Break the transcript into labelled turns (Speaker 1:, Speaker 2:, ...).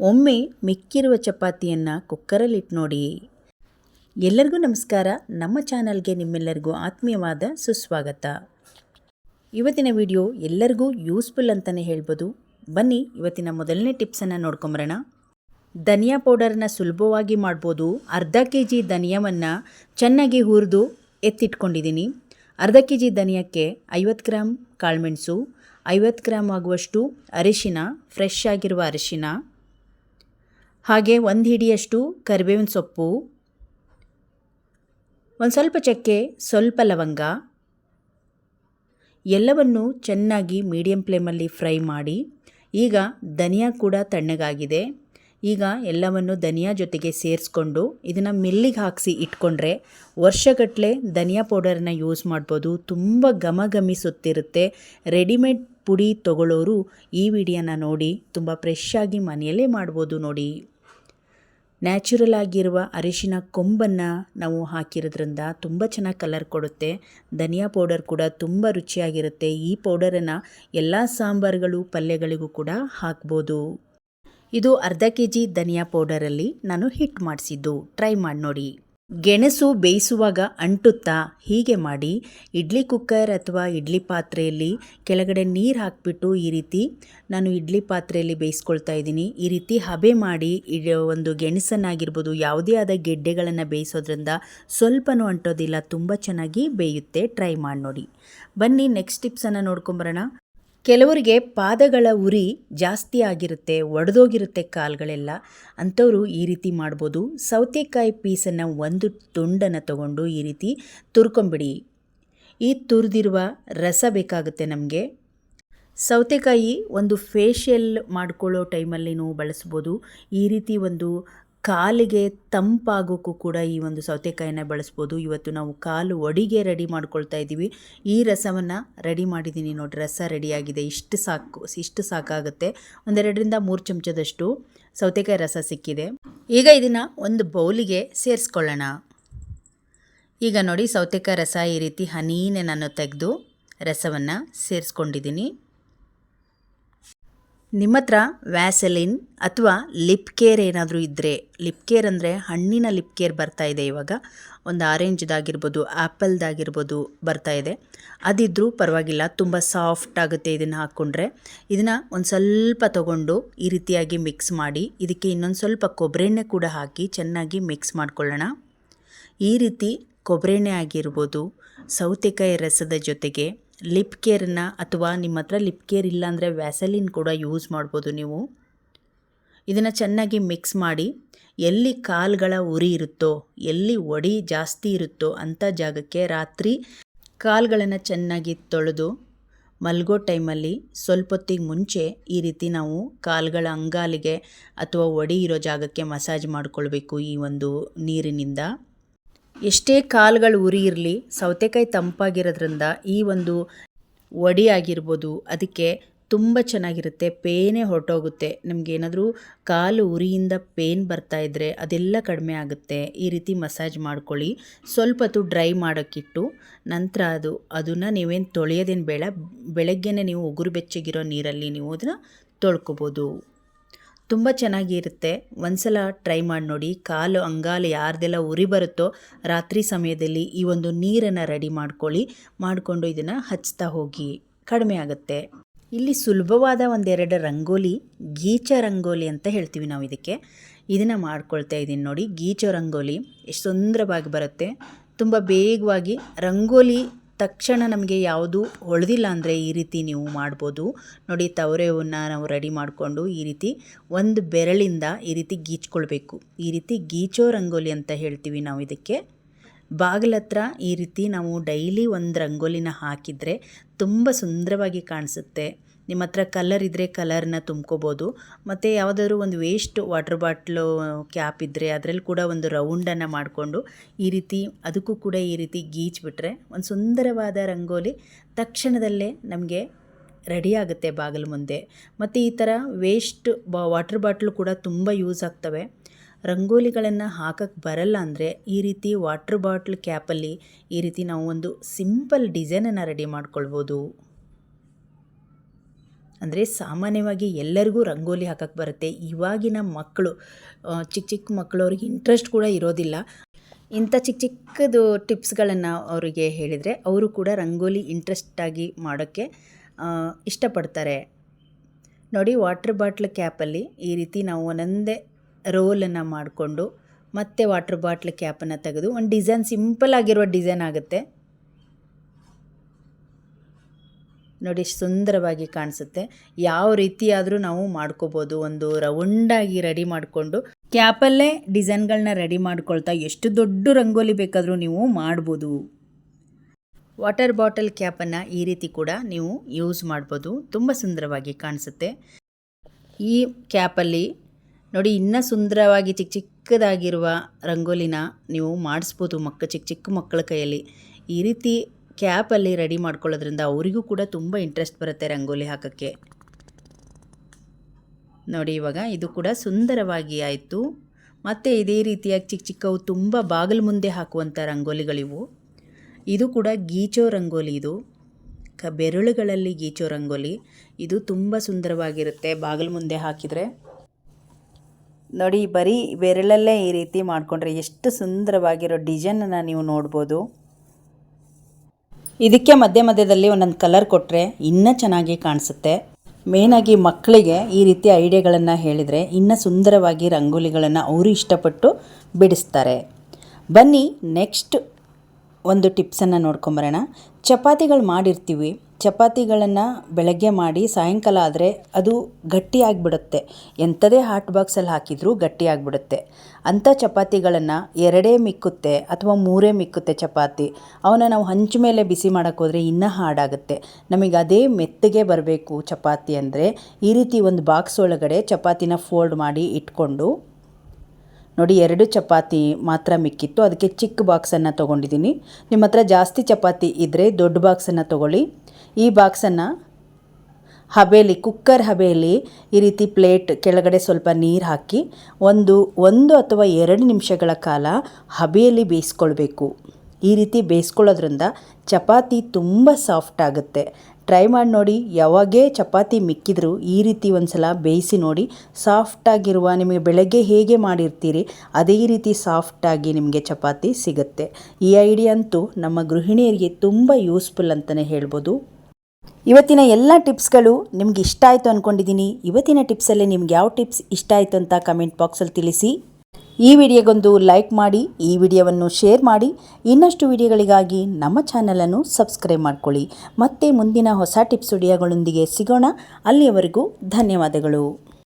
Speaker 1: ಒಮ್ಮೆ ಮಿಕ್ಕಿರುವ ಚಪಾತಿಯನ್ನು ಕುಕ್ಕರಲ್ಲಿಟ್ಟು ನೋಡಿ. ಎಲ್ಲರಿಗೂ ನಮಸ್ಕಾರ. ನಮ್ಮ ಚಾನಲ್ಗೆ ನಿಮ್ಮೆಲ್ಲರಿಗೂ ಆತ್ಮೀಯವಾದ ಸುಸ್ವಾಗತ. ಇವತ್ತಿನ ವಿಡಿಯೋ ಎಲ್ಲರಿಗೂ ಯೂಸ್ಫುಲ್ ಅಂತಲೇ ಹೇಳ್ಬೋದು. ಬನ್ನಿ, ಇವತ್ತಿನ ಮೊದಲನೇ ಟಿಪ್ಸನ್ನು ನೋಡ್ಕೊಂಬರೋಣ. ಧನಿಯಾ ಪೌಡರನ್ನು ಸುಲಭವಾಗಿ ಮಾಡ್ಬೋದು. ಅರ್ಧ ಕೆ ಜಿ ಧನಿಯವನ್ನು ಚೆನ್ನಾಗಿ ಹುರಿದು ಎತ್ತಿಟ್ಕೊಂಡಿದ್ದೀನಿ. ಅರ್ಧ ಕೆ ಜಿ ಧನಿಯಕ್ಕೆ ಐವತ್ತು ಗ್ರಾಮ್ ಕಾಳುಮೆಣಸು, ಐವತ್ತು ಗ್ರಾಮ್ ಆಗುವಷ್ಟು ಅರಿಶಿನ, ಫ್ರೆಶ್ ಆಗಿರುವ ಅರಿಶಿನ ಹಾಗೆ ಒಂದು ಹಿಡಿಯಷ್ಟು ಕರಿಬೇವಿನ ಸೊಪ್ಪು, ಒಂದು ಸ್ವಲ್ಪ ಚಕ್ಕೆ, ಸ್ವಲ್ಪ ಲವಂಗ, ಎಲ್ಲವನ್ನು ಚೆನ್ನಾಗಿ ಮೀಡಿಯಂ ಫ್ಲೇಮಲ್ಲಿ ಫ್ರೈ ಮಾಡಿ, ಈಗ ಧನಿಯಾ ಕೂಡ ತಣ್ಣಗಾಗಿದೆ. ಈಗ ಎಲ್ಲವನ್ನು ಧನಿಯಾ ಜೊತೆಗೆ ಸೇರಿಸ್ಕೊಂಡು ಇದನ್ನು ಮಿಲ್ಲಿಗೆ ಹಾಕಿಸಿ ಇಟ್ಕೊಂಡ್ರೆ ವರ್ಷಗಟ್ಟಲೆ ಧನಿಯಾ ಪೌಡರನ್ನ ಯೂಸ್ ಮಾಡ್ಬೋದು. ತುಂಬ ಘಮ ಘಮಿಸುತ್ತಿರುತ್ತೆ ರೆಡಿಮೇಡ್ ಪುಡಿ ತಗೊಳ್ಳೋರು ಈ ವಿಡಿಯೋನ ನೋಡಿ ತುಂಬ ಫ್ರೆಶ್ ಆಗಿ ಮನೆಯಲ್ಲೇ ಮಾಡ್ಬೋದು ನೋಡಿ. ನ್ಯಾಚುರಲ್ ಆಗಿರುವ ಅರಿಶಿನ ಕೊಂಬನ್ನು ನಾವು ಹಾಕಿರೋದ್ರಿಂದ ತುಂಬ ಚೆನ್ನಾಗಿ ಕಲರ್ ಕೊಡುತ್ತೆ. ಧನಿಯಾ ಪೌಡರ್ ಕೂಡ ತುಂಬ ರುಚಿಯಾಗಿರುತ್ತೆ. ಈ ಪೌಡರನ್ನು ಎಲ್ಲ ಸಾಂಬಾರುಗಳು, ಪಲ್ಯಗಳಿಗೂ ಕೂಡ ಹಾಕ್ಬೋದು. ಇದು ಅರ್ಧ ಕೆ ಜಿ ಧನಿಯಾ ಪೌಡರಲ್ಲಿ ನಾನು ಹಿಟ್ ಮಾಡಿಸಿದ್ದು. ಟ್ರೈ ಮಾಡಿ ನೋಡಿ ಗೆಣಸು ಬೇಯಿಸುವಾಗ ಅಂಟುತ್ತಾ ಹೀಗೆ ಮಾಡಿ ಇಡ್ಲಿ ಕುಕ್ಕರ್ ಅಥವಾ ಇಡ್ಲಿ ಪಾತ್ರೆಯಲ್ಲಿ ಕೆಳಗಡೆ ನೀರು ಹಾಕಿಬಿಟ್ಟು ಈ ರೀತಿ ನಾನು ಇಡ್ಲಿ ಪಾತ್ರೆಯಲ್ಲಿ ಬೇಯಿಸ್ಕೊಳ್ತಾ ಇದ್ದೀನಿ. ಈ ರೀತಿ ಹಬೆ ಮಾಡಿ ಒಂದು ಗೆಣಸನ್ನಾಗಿರ್ಬೋದು, ಯಾವುದೇ ಆದ ಗೆಡ್ಡೆಗಳನ್ನು ಬೇಯಿಸೋದ್ರಿಂದ ಸ್ವಲ್ಪನೂ ಅಂಟೋದಿಲ್ಲ, ತುಂಬ ಚೆನ್ನಾಗಿ ಬೇಯುತ್ತೆ. ಟ್ರೈ ಮಾಡಿ ನೋಡಿ ಬನ್ನಿ ನೆಕ್ಸ್ಟ್ ಟಿಪ್ಸನ್ನು ನೋಡ್ಕೊಂಬರೋಣ. ಕೆಲವರಿಗೆ ಪಾದಗಳ ಉರಿ ಜಾಸ್ತಿ ಆಗಿರುತ್ತೆ, ಒಡೆದೋಗಿರುತ್ತೆ ಕಾಲುಗಳೆಲ್ಲ. ಅಂಥವರು ಈ ರೀತಿ ಮಾಡ್ಬೋದು. ಸೌತೆಕಾಯಿ ಪೀಸನ್ನು ಒಂದು ತುಂಡನ್ನು ತಗೊಂಡು ಈ ರೀತಿ ತುರ್ಕೊಂಬಿಡಿ. ಈ ತುರಿದಿರುವ ರಸ ಬೇಕಾಗುತ್ತೆ ನಮಗೆ. ಸೌತೆಕಾಯಿ ಒಂದು ಫೇಶಿಯಲ್ ಮಾಡ್ಕೊಳ್ಳೋ ಟೈಮಲ್ಲಿ ನೀವು ಬಳಸ್ಬೋದು. ಈ ರೀತಿ ಒಂದು ಕಾಲಿಗೆ ತಂಪಾಗೋಕ್ಕೂ ಕೂಡ ಈ ಒಂದು ಸೌತೆಕಾಯಿನ ಬಳಸ್ಬೋದು. ಇವತ್ತು ನಾವು ಕಾಲು ಒಡಿಗೆ ರೆಡಿ ಮಾಡ್ಕೊಳ್ತಾ ಇದ್ದೀವಿ. ಈ ರಸವನ್ನು ರೆಡಿ ಮಾಡಿದ್ದೀನಿ ನೋಡಿ ರಸ ರೆಡಿಯಾಗಿದೆ. ಇಷ್ಟು ಸಾಕು, ಇಷ್ಟು ಸಾಕಾಗುತ್ತೆ. ಒಂದೆರಡರಿಂದ ಮೂರು ಚಮಚದಷ್ಟು ಸೌತೆಕಾಯಿ ರಸ ಸಿಕ್ಕಿದೆ. ಈಗ ಇದನ್ನು ಒಂದು ಬೌಲಿಗೆ ಸೇರಿಸ್ಕೊಳ್ಳೋಣ. ಈಗ ನೋಡಿ ಸೌತೆಕಾಯಿ ರಸ ಈ ರೀತಿ ಹನೀನೆ ನಾನು ತೆಗೆದು ರಸವನ್ನು ಸೇರಿಸ್ಕೊಂಡಿದ್ದೀನಿ. ನಿಮ್ಮ ಹತ್ರ ವ್ಯಾಸಲಿನ್ ಅಥವಾ ಲಿಪ್ ಕೇರ್ ಏನಾದರೂ ಇದ್ದರೆ ಲಿಪ್ ಕೇರ್ ಅಂದರೆ ಹಣ್ಣಿನ ಲಿಪ್ ಕೇರ್ ಬರ್ತಾ ಇದೆ ಇವಾಗ. ಒಂದು ಆರೆಂಜ್ದಾಗಿರ್ಬೋದು ಆ್ಯಪಲ್ದಾಗಿರ್ಬೋದು ಬರ್ತಾ ಇದೆ. ಅದಿದ್ದರೂ ಪರವಾಗಿಲ್ಲ, ತುಂಬ ಸಾಫ್ಟ್ ಆಗುತ್ತೆ ಇದನ್ನು ಹಾಕ್ಕೊಂಡ್ರೆ ಇದನ್ನು ಒಂದು ಸ್ವಲ್ಪ ತಗೊಂಡು ಈ ರೀತಿಯಾಗಿ ಮಿಕ್ಸ್ ಮಾಡಿ, ಇದಕ್ಕೆ ಇನ್ನೊಂದು ಸ್ವಲ್ಪ ಕೊಬ್ಬರೆಣ್ಣೆ ಕೂಡ ಹಾಕಿ ಚೆನ್ನಾಗಿ ಮಿಕ್ಸ್ ಮಾಡ್ಕೊಳ್ಳೋಣ. ಈ ರೀತಿ ಕೊಬ್ಬರೆಣ್ಣೆ ಆಗಿರ್ಬೋದು, ಸೌತೆಕಾಯಿ ರಸದ ಜೊತೆಗೆ ಲಿಪ್ ಕೇರನ್ನು ಅಥವಾ ನಿಮ್ಮ ಹತ್ರ ಲಿಪ್ ಕೇರ್ ಇಲ್ಲಾಂದರೆ ವ್ಯಾಸಲಿನ್ ಕೂಡ ಯೂಸ್ ಮಾಡ್ಬೋದು ನೀವು. ಇದನ್ನು ಚೆನ್ನಾಗಿ ಮಿಕ್ಸ್ ಮಾಡಿ ಎಲ್ಲಿ ಕಾಲುಗಳ ಉರಿ ಇರುತ್ತೋ, ಎಲ್ಲಿ ಒಡಿ ಜಾಸ್ತಿ ಇರುತ್ತೋ ಅಂಥ ಜಾಗಕ್ಕೆ ರಾತ್ರಿ ಕಾಲುಗಳನ್ನು ಚೆನ್ನಾಗಿ ತೊಳೆದು ಮಲ್ಗೋ ಟೈಮಲ್ಲಿ ಸ್ವಲ್ಪ ಹೊತ್ತಿಗೆ ಮುಂಚೆ ಈ ರೀತಿ ನಾವು ಕಾಲುಗಳ ಅಂಗಾಲಿಗೆ ಅಥವಾ ಒಡಿ ಇರೋ ಜಾಗಕ್ಕೆ ಮಸಾಜ್ ಮಾಡಿಕೊಳ್ಬೇಕು ಈ ಒಂದು ನೀರಿನಿಂದ. ಎಷ್ಟೇ ಕಾಲುಗಳು ಉರಿ ಇರಲಿ ಸೌತೆಕಾಯಿ ತಂಪಾಗಿರೋದ್ರಿಂದ ಈ ಒಂದು ಒಡಿ ಆಗಿರ್ಬೋದು ಅದಕ್ಕೆ ತುಂಬ ಚೆನ್ನಾಗಿರುತ್ತೆ, ಪೇನೇ ಹೊರಟೋಗುತ್ತೆ. ನಮಗೇನಾದರೂ ಕಾಲು ಉರಿಯಿಂದ ಪೇನ್ ಬರ್ತಾ ಇದ್ದರೆ ಅದೆಲ್ಲ ಕಡಿಮೆ ಆಗುತ್ತೆ. ಈ ರೀತಿ ಮಸಾಜ್ ಮಾಡ್ಕೊಳ್ಳಿ. ಸ್ವಲ್ಪ ಹೊತ್ತು ಡ್ರೈ ಮಾಡೋಕ್ಕಿಟ್ಟು ನಂತರ ಅದು, ಅದನ್ನು ನೀವೇನು ತೊಳೆಯೋದೇನು ಬೇಡ, ಬೆಳಗ್ಗೆನೇ ನೀವು ಉಗುರು ಬೆಚ್ಚಗಿರೋ ನೀರಲ್ಲಿ ನೀವು ಅದನ್ನು ತೊಳ್ಕೊಬೋದು. ತುಂಬ ಚೆನ್ನಾಗಿರುತ್ತೆ. ಒಂದ್ಸಲ ಟ್ರೈ ಮಾಡಿ ನೋಡಿ. ಕಾಲು ಅಂಗಾಲು ಯಾರ್ದೆಲ್ಲ ಉರಿ ಬರುತ್ತೋ ರಾತ್ರಿ ಸಮಯದಲ್ಲಿ ಈ ಒಂದು ನೀರನ್ನು ರೆಡಿ ಮಾಡ್ಕೊಳ್ಳಿ. ಮಾಡಿಕೊಂಡು ಇದನ್ನು ಹಚ್ತಾ ಹೋಗಿ. ಕಡಿಮೆ ಆಗುತ್ತೆ. ಇಲ್ಲಿ ಸುಲಭವಾದ ಒಂದೆರಡು ರಂಗೋಲಿ, ಗೀಚ ರಂಗೋಲಿ ಅಂತ ಹೇಳ್ತೀವಿ ನಾವು ಇದಕ್ಕೆ. ಇದನ್ನು ಮಾಡ್ಕೊಳ್ತಾ ಇದ್ದೀನಿ ನೋಡಿ. ಗೀಚ ರಂಗೋಲಿ ಎಷ್ಟು ಸುಂದರವಾಗಿ ಬರುತ್ತೆ. ತುಂಬ ಬೇಗವಾಗಿ ರಂಗೋಲಿ ತಕ್ಷಣ ನಮಗೆ ಯಾವುದು ಹೊಳೆದಿಲ್ಲ ಅಂದರೆ ಈ ರೀತಿ ನೀವು ಮಾಡ್ಬೋದು. ನೋಡಿ ತವರೆವನ್ನು ನಾವು ರೆಡಿ ಮಾಡಿಕೊಂಡು ಈ ರೀತಿ ಒಂದು ಬೆರಳಿಂದ ಈ ರೀತಿ ಗೀಚ್ಕೊಳ್ಬೇಕು. ಈ ರೀತಿ ಗೀಚೋ ರಂಗೋಲಿ ಅಂತ ಹೇಳ್ತೀವಿ ನಾವು ಇದಕ್ಕೆ. ಬಾಗಿಲತ್ರ ಈ ರೀತಿ ನಾವು ಡೈಲಿ ಒಂದು ರಂಗೋಲಿನ ಹಾಕಿದರೆ ತುಂಬ ಸುಂದರವಾಗಿ ಕಾಣಿಸುತ್ತೆ. ನಿಮ್ಮ ಹತ್ರ ಕಲರ್ ಇದ್ದರೆ ಕಲರ್ನ ತುಂಬ್ಕೋಬೋದು. ಮತ್ತು ಯಾವುದಾದ್ರೂ ಒಂದು ವೇಸ್ಟ್ ವಾಟರ್ ಬಾಟ್ಲು ಕ್ಯಾಪ್ ಇದ್ದರೆ ಅದರಲ್ಲಿ ಕೂಡ ಒಂದು ರೌಂಡನ್ನು ಮಾಡಿಕೊಂಡು ಈ ರೀತಿ, ಅದಕ್ಕೂ ಕೂಡ ಈ ರೀತಿ ಗೀಚ್ಬಿಟ್ರೆ ಒಂದು ಸುಂದರವಾದ ರಂಗೋಲಿ ತಕ್ಷಣದಲ್ಲೇ ನಮಗೆ ರೆಡಿ ಆಗುತ್ತೆ ಬಾಗಿಲು ಮುಂದೆ. ಮತ್ತು ಈ ಥರ ವೇಸ್ಟ್ ಬಾ ವಾಟರ್ ಬಾಟ್ಲು ಕೂಡ ತುಂಬ ಯೂಸ್ ಆಗ್ತವೆ. ರಂಗೋಲಿಗಳನ್ನು ಹಾಕಕ್ಕೆ ಬರಲ್ಲ ಅಂದರೆ ಈ ರೀತಿ ವಾಟ್ರ್ ಬಾಟ್ಲ್ ಕ್ಯಾಪಲ್ಲಿ ಈ ರೀತಿ ನಾವು ಒಂದು ಸಿಂಪಲ್ ಡಿಸೈನನ್ನು ರೆಡಿ ಮಾಡ್ಕೊಳ್ಬೋದು. ಅಂದರೆ ಸಾಮಾನ್ಯವಾಗಿ ಎಲ್ಲರಿಗೂ ರಂಗೋಲಿ ಹಾಕಕ್ಕೆ ಬರುತ್ತೆ. ಇವಾಗಿನ ಮಕ್ಕಳು ಚಿಕ್ಕ ಚಿಕ್ಕ ಮಕ್ಕಳು ಅವ್ರಿಗೆ ಇಂಟ್ರೆಸ್ಟ್ ಕೂಡ ಇರೋದಿಲ್ಲ. ಇಂಥ ಚಿಕ್ಕ ಚಿಕ್ಕದು ಟಿಪ್ಸ್ಗಳನ್ನು ಅವರಿಗೆ ಹೇಳಿದರೆ ಅವರು ಕೂಡ ರಂಗೋಲಿ ಇಂಟ್ರೆಸ್ಟಾಗಿ ಮಾಡೋಕ್ಕೆ ಇಷ್ಟಪಡ್ತಾರೆ. ನೋಡಿ ವಾಟ್ರ್ ಬಾಟ್ಲ್ ಕ್ಯಾಪಲ್ಲಿ ಈ ರೀತಿ ನಾವು ಒಂದೊಂದೇ ರೋಲನ್ನು ಮಾಡಿಕೊಂಡು ಮತ್ತೆ ವಾಟ್ರ್ ಬಾಟ್ಲ್ ಕ್ಯಾಪನ್ನು ತೆಗೆದು, ಒಂದು ಡಿಸೈನ್ ಸಿಂಪಲ್ ಆಗಿರೋ ಡಿಸೈನ್ ಆಗುತ್ತೆ. ನೋಡಿ ಸುಂದರವಾಗಿ ಕಾಣಿಸುತ್ತೆ. ಯಾವ ರೀತಿಯಾದರೂ ನಾವು ಮಾಡ್ಕೋಬೋದು. ಒಂದು ರೌಂಡಾಗಿ ರೆಡಿ ಮಾಡಿಕೊಂಡು ಕ್ಯಾಪಲ್ಲೇ ಡಿಸೈನ್ಗಳನ್ನ ರೆಡಿ ಮಾಡ್ಕೊಳ್ತಾ ಎಷ್ಟು ದೊಡ್ಡ ರಂಗೋಲಿ ಬೇಕಾದರೂ ನೀವು ಮಾಡ್ಬೋದು. ವಾಟರ್ ಬಾಟಲ್ ಕ್ಯಾಪನ್ನು ಈ ರೀತಿ ಕೂಡ ನೀವು ಯೂಸ್ ಮಾಡ್ಬೋದು. ತುಂಬ ಸುಂದರವಾಗಿ ಕಾಣಿಸುತ್ತೆ. ಈ ಕ್ಯಾಪಲ್ಲಿ ನೋಡಿ ಇನ್ನೂ ಸುಂದರವಾಗಿ ಚಿಕ್ಕ ಚಿಕ್ಕದಾಗಿರುವ ರಂಗೋಲಿನ ನೀವು ಮಾಡಿಸ್ಬೋದು ಮಕ್ಕ ಚಿಕ್ಕ ಚಿಕ್ಕ ಮಕ್ಕಳ ಕೈಯಲ್ಲಿ. ಈ ರೀತಿ ಕ್ಯಾಪಲ್ಲಿ ರೆಡಿ ಮಾಡ್ಕೊಳ್ಳೋದ್ರಿಂದ ಅವರಿಗೂ ಕೂಡ ತುಂಬ ಇಂಟ್ರೆಸ್ಟ್ ಬರುತ್ತೆ ರಂಗೋಲಿ ಹಾಕೋಕ್ಕೆ. ನೋಡಿ ಇವಾಗ ಇದು ಕೂಡ ಸುಂದರವಾಗಿ ಆಯಿತು. ಮತ್ತು ಇದೇ ರೀತಿಯಾಗಿ ಚಿಕ್ಕ ಚಿಕ್ಕವು ತುಂಬ ಬಾಗಿಲು ಮುಂದೆ ಹಾಕುವಂಥ ರಂಗೋಲಿಗಳಿವು. ಇದು ಕೂಡ ಗೀಚೋ ರಂಗೋಲಿ ಇದು. ಕ ಬೆರಳುಗಳಲ್ಲಿ ಗೀಚೋ ರಂಗೋಲಿ. ಇದು ತುಂಬ ಸುಂದರವಾಗಿರುತ್ತೆ ಬಾಗಿಲು ಮುಂದೆ ಹಾಕಿದರೆ. ನೋಡಿ ಬರೀ ಬೆರಳಲ್ಲೇ ಈ ರೀತಿ ಮಾಡಿಕೊಂಡ್ರೆ ಎಷ್ಟು ಸುಂದರವಾಗಿರೋ ಡಿಸೈನನ್ನು ನೀವು ನೋಡ್ಬೋದು. ಇದಕ್ಕೆ ಮಧ್ಯ ಮಧ್ಯದಲ್ಲಿ ಒಂದೊಂದು ಕಲರ್ ಕೊಟ್ಟರೆ ಇನ್ನೂ ಚೆನ್ನಾಗಿ ಕಾಣಿಸುತ್ತೆ. ಮೇನಾಗಿ ಮಕ್ಕಳಿಗೆ ಈ ರೀತಿ ಐಡಿಯಾಗಳನ್ನು ಹೇಳಿದರೆ ಇನ್ನೂ ಸುಂದರವಾಗಿ ರಂಗೋಲಿಗಳನ್ನು ಅವರು ಇಷ್ಟಪಟ್ಟು ಬಿಡಿಸ್ತಾರೆ. ಬನ್ನಿ ನೆಕ್ಸ್ಟ್ ಒಂದು ಟಿಪ್ಸನ್ನು ನೋಡ್ಕೊಂಬರೋಣ. ಚಪಾತಿಗಳು ಮಾಡಿರ್ತೀವಿ. ಚಪಾತಿಗಳನ್ನು ಬೆಳಗ್ಗೆ ಮಾಡಿ ಸಾಯಂಕಾಲ ಆದರೆ ಅದು ಗಟ್ಟಿಯಾಗಿಬಿಡುತ್ತೆ ಎಂಥದೇ ಹಾಟ್ ಬಾಕ್ಸಲ್ಲಿ ಹಾಕಿದರೂ ಗಟ್ಟಿಯಾಗಿಬಿಡುತ್ತೆ ಅಂಥ ಚಪಾತಿಗಳನ್ನು ಎರಡೇ ಮಿಕ್ಕುತ್ತೆ ಅಥವಾ ಮೂರೇ ಮಿಕ್ಕುತ್ತೆ ಚಪಾತಿ. ಅವನ್ನ ನಾವು ಹಂಚು ಮೇಲೆ ಬಿಸಿ ಮಾಡೋಕ್ಕೋದ್ರೆ ಇನ್ನೂ ಹಾಡಾಗುತ್ತೆ. ನಮಗೆ ಅದೇ ಮೆತ್ತಗೆ ಬರಬೇಕು ಚಪಾತಿ ಅಂದರೆ ಈ ರೀತಿ ಒಂದು ಬಾಕ್ಸ್ ಒಳಗಡೆ ಚಪಾತಿನ ಫೋಲ್ಡ್ ಮಾಡಿ ಇಟ್ಕೊಂಡು ನೋಡಿ ಎರಡು ಚಪಾತಿ ಮಾತ್ರ ಮಿಕ್ಕಿತ್ತು. ಅದಕ್ಕೆ ಚಿಕ್ಕ ಬಾಕ್ಸನ್ನು ತೊಗೊಂಡಿದ್ದೀನಿ ನಿಮ್ಮ ಹತ್ರ ಜಾಸ್ತಿ ಚಪಾತಿ ಇದ್ದರೆ ದೊಡ್ಡ ಬಾಕ್ಸನ್ನು ತೊಗೊಳ್ಳಿ. ಈ ಬಾಕ್ಸನ್ನು ಹಬೆಯಲ್ಲಿ ಕುಕ್ಕರ್ ಹಬೆಯಲ್ಲಿ ಈ ರೀತಿ ಪ್ಲೇಟ್ ಕೆಳಗಡೆ ಸ್ವಲ್ಪ ನೀರು ಹಾಕಿ ಒಂದು ಒಂದು ಅಥವಾ ಎರಡು ನಿಮಿಷಗಳ ಕಾಲ ಹಬೆಯಲ್ಲಿ ಬೇಯಿಸ್ಕೊಳ್ಬೇಕು. ಈ ರೀತಿ ಬೇಯಿಸ್ಕೊಳ್ಳೋದ್ರಿಂದ ಚಪಾತಿ ತುಂಬ ಸಾಫ್ಟ್ ಆಗುತ್ತೆ. ಟ್ರೈ ಮಾಡಿ ನೋಡಿ, ಯಾವಾಗೇ ಚಪಾತಿ ಮಿಕ್ಕಿದ್ರು ಈ ರೀತಿ ಒಂದು ಸಲ ಬೇಯಿಸಿ ನೋಡಿ ಸಾಫ್ಟಾಗಿರುವ ನಿಮಗೆ ಬೆಳಗ್ಗೆ ಹೇಗೆ ಮಾಡಿರ್ತೀರಿ, ಅದೇ ರೀತಿ ಸಾಫ್ಟಾಗಿ ನಿಮಗೆ ಚಪಾತಿ ಸಿಗುತ್ತೆ. ಈ ಐಡಿಯಾ ಅಂತೂ ನಮ್ಮ ಗೃಹಿಣಿಯರಿಗೆ ತುಂಬ ಯೂಸ್ಫುಲ್ ಅಂತಲೇ ಹೇಳ್ಬೋದು. ಇವತ್ತಿನ ಎಲ್ಲ ಟಿಪ್ಸ್ಗಳು ನಿಮ್ಗೆ ಇಷ್ಟ ಆಯಿತು ಅಂದ್ಕೊಂಡಿದ್ದೀನಿ ಇವತ್ತಿನ ಟಿಪ್ಸಲ್ಲಿ ನಿಮ್ಗೆ ಯಾವ ಟಿಪ್ಸ್ ಇಷ್ಟ ಆಯಿತು ಅಂತ ಕಮೆಂಟ್ ಬಾಕ್ಸಲ್ಲಿ ತಿಳಿಸಿ. ಈ ವಿಡಿಯೋಗೊಂದು ಲೈಕ್ ಮಾಡಿ, ಈ ವಿಡಿಯೋವನ್ನು ಶೇರ್ ಮಾಡಿ. ಇನ್ನಷ್ಟು ವಿಡಿಯೋಗಳಿಗಾಗಿ ನಮ್ಮ ಚಾನಲನ್ನು ಸಬ್ಸ್ಕ್ರೈಬ್ ಮಾಡ್ಕೊಳ್ಳಿ. ಮತ್ತೆ ಮುಂದಿನ ಹೊಸ ಟಿಪ್ಸ್ ವಿಡಿಯೋಗಳೊಂದಿಗೆ ಸಿಗೋಣ. ಅಲ್ಲಿಯವರೆಗೂ ಧನ್ಯವಾದಗಳು.